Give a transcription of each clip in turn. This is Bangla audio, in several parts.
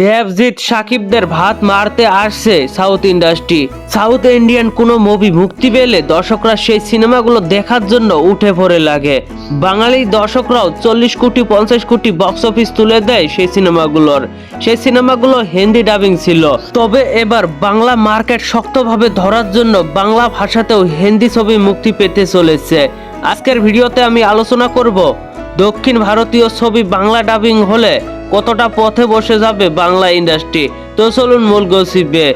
দেবজিৎ সাকিবদের ভাত মারতে আসছে সাউথ ইন্ডাস্ট্রি। সাউথ ইন্ডিয়ান কোনো মুভি মুক্তি পেলে দর্শকরা সেই সিনেমাগুলো দেখার জন্য উঠে পড়ে লাগে। বাঙালি দর্শকরাও চল্লিশ কোটি, পঞ্চাশ কোটি বক্স অফিস তুলে দেয় সেই সিনেমাগুলোর। সেই সিনেমাগুলো হিন্দি ডাবিং ছিল। তবে এবার বাংলা মার্কেট শক্তভাবে ধরার জন্য বাংলা ভাষাতেও হিন্দি ছবি মুক্তি পেতে চলেছে। আজকের ভিডিওতে আমি আলোচনা করব, দক্ষিণ ভারতীয় ছবি বাংলা ডাবিং হলে কতটা পথে বসে যাবে বাংলা ইন্ডাস্ট্রি? তো চলুন মূল গসিবে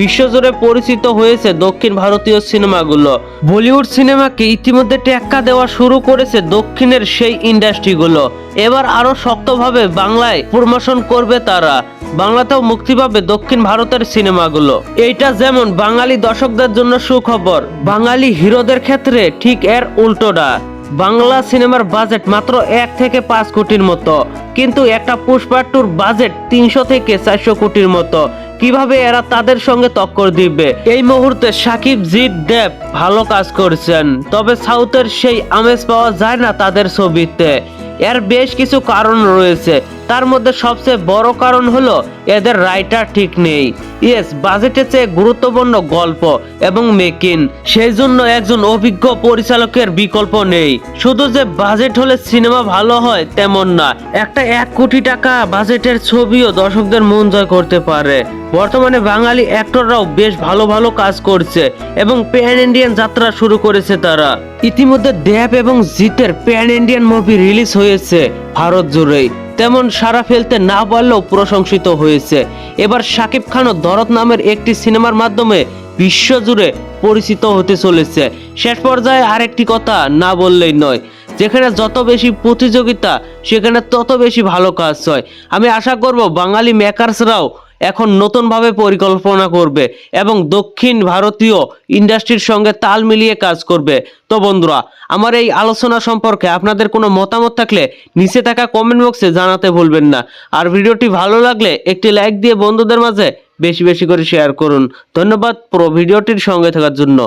বিশ্বজুড়ে পরিচিত হয়েছে দক্ষিণ ভারতীয় সিনেমাগুলো। বলিউড সিনেমাকে ইতিমধ্যে টেক্কা দেওয়া শুরু করেছে দক্ষিণের সেই ইন্ডাস্ট্রিগুলো। এবার আরও শক্তভাবে বাংলায় প্রমোশন করবে তারা। বাংলাতেও মুক্তি পাবে দক্ষিণ ভারতের সিনেমাগুলো। এইটা যেমন বাঙালি দর্শকদের জন্য সুখবর, বাঙালি হিরোদের ক্ষেত্রে ঠিক এর উল্টোটা। বাংলা সিনেমার বাজেট মাত্র এক থেকে পাঁচ কোটির মতো। কিন্তু একটা পুষ্পা বাজেট তিনশো থেকে চারশো কোটির মতো। কীভাবে এরা তাদের সঙ্গে টক্কর দিবে? এই মুহূর্তে সাকিব, জিৎ, দেব ভালো কাজ করছেন। তবে সাউথের সেই আমেজ পাওয়া যায় না তাদের ছবিতে। এর বেশ কিছু কারণ রয়েছে। তার মধ্যে সবচেয়ে বড় কারণ হলো এদের রাইটার ঠিক নেই। ইয়েস বাজেটের চেয়ে গুরুত্বপূর্ণ গল্প এবং মেকিং সেই জন্য একজন অভিজ্ঞ পরিচালকের বিকল্প নেই। শুধু যে বাজেট হলে সিনেমা ভালো হয় তেমন না, একটা এক কোটি টাকা বাজেটের ছবিও দর্শকদের মন জয় করতে পারে। বর্তমানে বাঙালি অ্যাক্টররাও বেশ ভালো ভালো কাজ করছে এবং প্যান ইন্ডিয়ান যাত্রা শুরু করেছে তারা। ইতিমধ্যে দেব এবং জিতের প্যান ইন্ডিয়ান মুভি রিলিজ হয়েছে ভারত জুড়েই। তেমন সারা ফেলতে না পারলেও প্রশংসিত হয়েছে। এবার শাকিব খানও দরদ নামের একটি সিনেমার মাধ্যমে বিশ্বজুড়ে পরিচিত হতে চলেছে। শেষ পর্যায়ে আরেকটি কথা না বললেই নয়, যেখানে যত বেশি প্রতিযোগিতা, সেখানে তত বেশি ভালো কাজ হয়। আমি আশা করব বাঙালি মেকার্সরাও এখন নতুনভাবে পরিকল্পনা করবে এবং দক্ষিণ ভারতীয় ইন্ডাস্ট্রির সঙ্গে তাল মিলিয়ে কাজ করবে। তো বন্ধুরা, আমার এই আলোচনা সম্পর্কে আপনাদের কোনো মতামত থাকলে নিচে থাকা কমেন্ট বক্সে জানাতে ভুলবেন না। আর ভিডিওটি ভালো লাগলে একটি লাইক দিয়ে বন্ধুদের মাঝে বেশি বেশি করে শেয়ার করুন। ধন্যবাদ পুরো ভিডিওটির সঙ্গে থাকার জন্য।